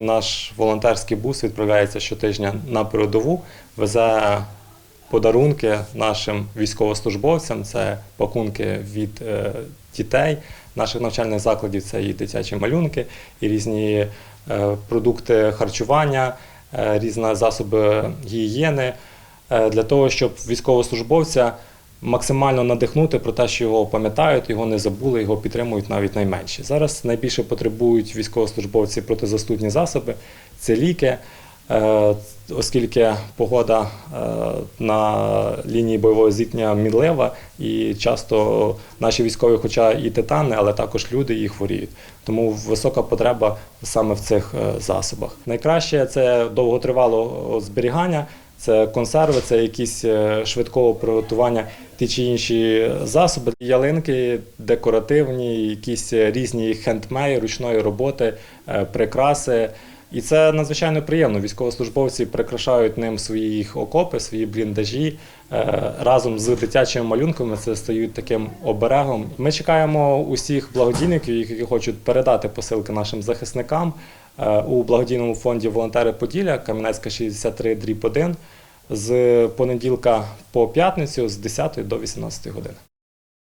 Наш волонтерський бус відправляється щотижня на передову, везе подарунки нашим військовослужбовцям. Це пакунки від е, дітей наших навчальних закладів. Це і дитячі малюнки, і різні е, продукти харчування, е, різні засоби гігієни для того, щоб військовослужбовця максимально надихнути про те, що його пам'ятають, його не забули, його підтримують навіть найменші. Зараз найбільше потребують військовослужбовці протизастудні засоби, це ліки. Е, Оскільки погода е, на лінії бойового зіткнення мінлива, і часто наші військові, хоча і титани, але також люди і хворіють. Тому висока потреба саме в цих е, засобах. Найкраще це довготривалого зберігання, це консерви, це якісь е, швидкого приготування ті чи інші засоби, ялинки декоративні, якісь різні хендмей, ручної роботи, е, прикраси. І це надзвичайно приємно. Військовослужбовці прикрашають ним свої їх окопи, свої бліндажі. Е, Разом з дитячими малюнками це стають таким оберегом. Ми чекаємо усіх благодійників, які хочуть передати посилки нашим захисникам у благодійному фонді Волонтери Поділля, Кам'янецька 63 дріб 1 з понеділка по п'ятницю з 10 до 18 години.